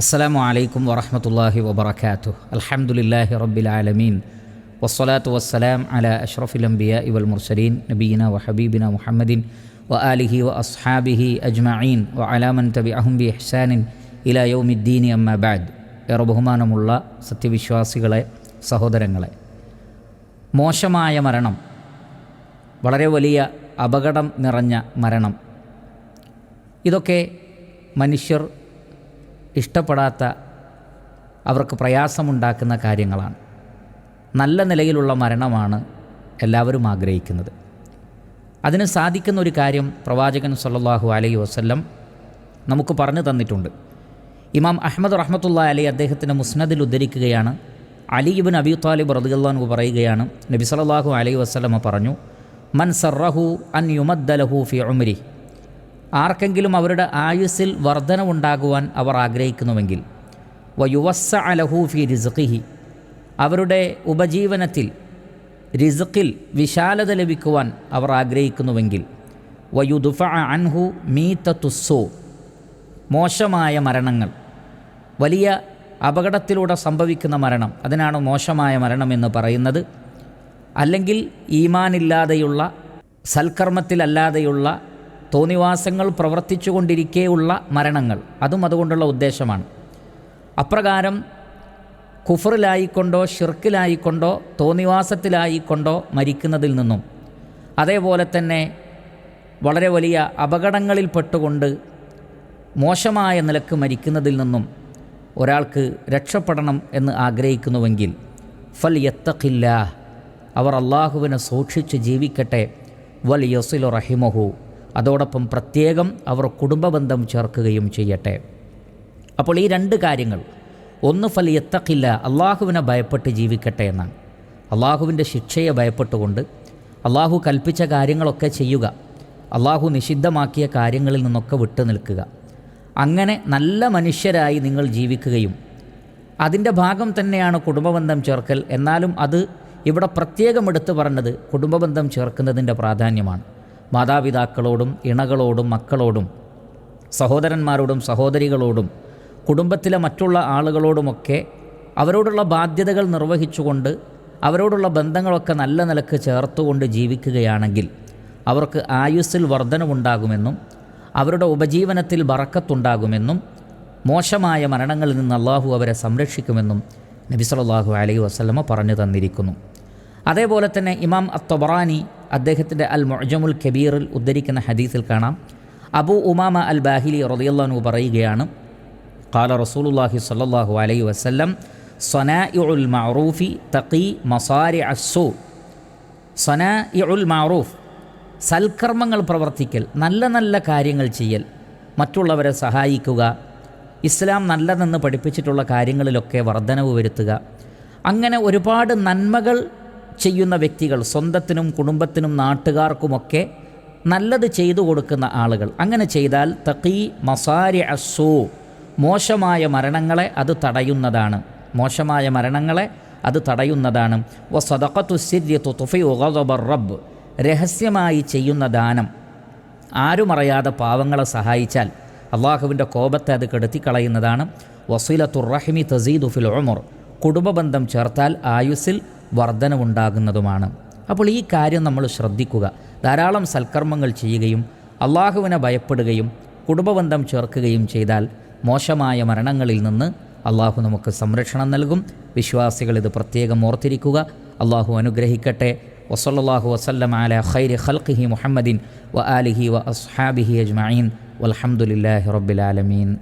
അസ്സലാമു അലൈക്കും വറഹമത്തല്ലാഹി വബർക്കാത്തു അൽഹംദുലില്ലാഹി റബ്ബിൽ ആലമീൻ. വസ്സലാത്തു വസ്സലാം അല അഷ്റഫിൽ അംബിയ ഇവൽ മുർസലീൻ നബീന വ ഹബീബിന മുഹമ്മദിൻ വ ആലിഹി വ അസ്ഹാബിഹി അജ്മഈൻ വ അലാമൻ തബി അഹംബി ഇഹ്സാനിൻ ഇല യൗമിദ്ദീനി അമ്മ ബാദ്. ഏറെ ബഹുമാനമുള്ള സത്യവിശ്വാസികളെ സഹോദരങ്ങളെ മോശമായ മരണം വളരെ വലിയ അപകടം നിറഞ്ഞ മരണം ഇതൊക്കെ മനുഷ്യർ ഇഷ്ടപ്പെടാത്ത അവർക്ക് പ്രയാസമുണ്ടാക്കുന്ന കാര്യങ്ങളാണ്. നല്ല നിലയിലുള്ള മരണമാണ് എല്ലാവരും ആഗ്രഹിക്കുന്നത്. അതിന് സാധിക്കുന്ന ഒരു കാര്യം പ്രവാചകൻ സല്ലാഹു അലൈഹി വസ്ല്ലം നമുക്ക് പറഞ്ഞു തന്നിട്ടുണ്ട്. ഇമാം അഹമ്മദ് റഹ്മത്തുള്ള അലി അദ്ദേഹത്തിന്റെ മുസ്നദിൽ ഉദ്ധരിക്കുകയാണ്. അലിബിൻ അബി താലിബ് റദിയല്ലാഹു പറയുകയാണ്. നബി സല്ലല്ലാഹു അലൈഹി വസ്ലമ പറഞ്ഞു മൻ സറഹു അൻ യുമദ്ദലഹു ഫി ഉമരി ആർക്കെങ്കിലും അവരുടെ ആയുസ്സിൽ വർധനവുണ്ടാകുവാൻ അവർ ആഗ്രഹിക്കുന്നുവെങ്കിൽ വ യുവസ അലഹൂഫി റിസഖിഹി അവരുടെ ഉപജീവനത്തിൽ റിസഖിൽ വിശാലത ലഭിക്കുവാൻ അവർ ആഗ്രഹിക്കുന്നുവെങ്കിൽ വയുദുഫ അൻഹു മീത്ത തുസ്സോ മോശമായ മരണങ്ങൾ വലിയ അപകടത്തിലൂടെ സംഭവിക്കുന്ന മരണം അതിനാണ് മോശമായ മരണം എന്ന് പറയുന്നത്. അല്ലെങ്കിൽ ഈമാനില്ലാതെയുള്ള സൽക്കർമ്മത്തിലല്ലാതെയുള്ള തോന്നിവാസങ്ങൾ പ്രവർത്തിച്ചു പ്രവർത്തിച്ചുകൊണ്ടിരിക്കെയുള്ള മരണങ്ങൾ. അതും അതുകൊണ്ടുള്ള ഉദ്ദേശമാണ്. അപ്രകാരം കുഫറിലായിക്കൊണ്ടോ ഷിർക്കിലായിക്കൊണ്ടോ തോന്നിവാസത്തിലായിക്കൊണ്ടോ മരിക്കുന്നതിൽ നിന്നും അതേപോലെ തന്നെ വളരെ വലിയ അപകടങ്ങളിൽ പെട്ടുകൊണ്ട് മോശമായ നിലയ്ക്ക് മരിക്കുന്നതിൽ നിന്നും ഒരാൾക്ക് രക്ഷപ്പെടണം എന്ന് ആഗ്രഹിക്കുന്നുവെങ്കിൽ ഫൽ യത്തഖില്ല അവർ അള്ളാഹുവിനെ സൂക്ഷിച്ച് ജീവിക്കട്ടെ വൽ യസിലു റഹിമഹു. അതോടൊപ്പം പ്രത്യേകം അവർ കുടുംബബന്ധം ചേർക്കുകയും ചെയ്യട്ടെ. അപ്പോൾ ഈ രണ്ട് കാര്യങ്ങൾ ഒന്ന് ഫലി എത്തക്കില്ല അള്ളാഹുവിനെ ഭയപ്പെട്ട് ജീവിക്കട്ടെ എന്നാണ്. അള്ളാഹുവിന്റെ ശിക്ഷയെ ഭയപ്പെട്ടുകൊണ്ട് അള്ളാഹു കൽപ്പിച്ച കാര്യങ്ങളൊക്കെ ചെയ്യുക അള്ളാഹു നിഷിദ്ധമാക്കിയ കാര്യങ്ങളിൽ നിന്നൊക്കെ വിട്ടു നിൽക്കുക. അങ്ങനെ നല്ല മനുഷ്യരായി നിങ്ങൾ ജീവിക്കുകയും അതിന്റെ ഭാഗം തന്നെയാണ് കുടുംബബന്ധം ചേർക്കൽ. എന്നാലും അത് ഇവിടെ പ്രത്യേകം എടുത്തു പറഞ്ഞത് കുടുംബബന്ധം ചേർക്കുന്നതിന്റെ പ്രാധാന്യമാണ്. മാതാപിതാക്കളോടും ഇണകളോടും മക്കളോടും സഹോദരന്മാരോടും സഹോദരികളോടും കുടുംബത്തിലെ മറ്റുള്ള ആളുകളോടുമൊക്കെ അവരോടുള്ള ബാധ്യതകൾ നിർവഹിച്ചുകൊണ്ട് അവരോടുള്ള ബന്ധങ്ങളൊക്കെ നല്ല നിലയ്ക്ക് ചേർത്തുകൊണ്ട് ജീവിക്കുകയാണെങ്കിൽ അവർക്ക് ആയുസ്സിൽ വർധനവുണ്ടാകുമെന്നും അവരുടെ ഉപജീവനത്തിൽ ബറക്കത്തുണ്ടാകുമെന്നും മോശമായ മരണങ്ങളിൽ നിന്ന് അള്ളാഹു അവരെ സംരക്ഷിക്കുമെന്നും നബി സല്ലല്ലാഹു അലൈഹി വസല്ലമ പറഞ്ഞു തന്നിരിക്കുന്നു. അതേപോലെ തന്നെ ഇമാം അത്തൊബറാനി അദ്ദേഹത്തിന്റെ അൽ മൊജമുൽ കബീറിൽ ഉദ്ധരിക്കുന്ന ഹദീസിൽ കാണാം. അബു ഉമാമ അൽ ബാഹിലി റതിയല്ലാനു പറയുകയാണ് കാല റസൂലുല്ലാഹി സല്ലാഹു അലൈ വസല്ലം സനാഇഉൽ മഅറൂഫി തക്കി മസാരി അസു സനാഇഉൽ മഅറൂഫ് സൽക്കർമ്മങ്ങൾ പ്രവർത്തിക്കൽ നല്ല നല്ല കാര്യങ്ങൾ ചെയ്യൽ മറ്റുള്ളവരെ സഹായിക്കുക ഇസ്ലാം നല്ലതെന്ന് പഠിപ്പിച്ചിട്ടുള്ള കാര്യങ്ങളിലൊക്കെ വർധനവ് വരുത്തുക. അങ്ങനെ ഒരുപാട് നന്മകൾ ചെയ്യുന്ന വ്യക്തികൾ സ്വന്തത്തിനും കുടുംബത്തിനും നാട്ടുകാർക്കുമൊക്കെ നല്ലത് ചെയ്തു കൊടുക്കുന്ന ആളുകൾ. അങ്ങനെ ചെയ്താൽ തഖീ മസാരി അസൂ മോശമായ മരണങ്ങളെ അത് തടയുന്നതാണ്. മോശമായ മരണങ്ങളെ അത് തടയുന്നതാണ്. വ സദഖത്തുസിര്യത്തു തുഫി ഉഗബർ റബ്ബ് രഹസ്യമായി ചെയ്യുന്ന ദാനം. ആരുമറിയാതെ പാവങ്ങളെ സഹായിച്ചാൽ അള്ളാഹുവിന്റെ കോപത്തെ അത് കെടുത്തിക്കളയുന്നതാണ്. വസീലത്തുർ റഹിമി തസീദു ഫിൽ ഉമർ കുടുംബബന്ധം ചേർത്താൽ ആയുസ്സിൽ വർധനവുണ്ടാകുന്നതുമാണ്. അപ്പോൾ ഈ കാര്യം നമ്മൾ ശ്രദ്ധിക്കുക. ധാരാളം സൽക്കർമ്മങ്ങൾ ചെയ്യുകയും അള്ളാഹുവിനെ ഭയപ്പെടുകയും കുടുംബബന്ധം ചേർക്കുകയും ചെയ്താൽ മോശമായ മരണങ്ങളിൽ നിന്ന് അള്ളാഹു നമുക്ക് സംരക്ഷണം നൽകും. വിശ്വാസികൾ ഇത് പ്രത്യേകം ഓർത്തിരിക്കുക. അള്ളാഹു അനുഗ്രഹിക്കട്ടെ. വസല്ലാഹു വസല്ലം അല ഖൈരി ഖൽഖിഹി മുഹമ്മദിൻ വ ആലിഹി വ അസ്ഹാബിഹി അജ്മഈൻ. വൽഹംദുലില്ലാഹി റബ്ബിൽ ആലമീൻ.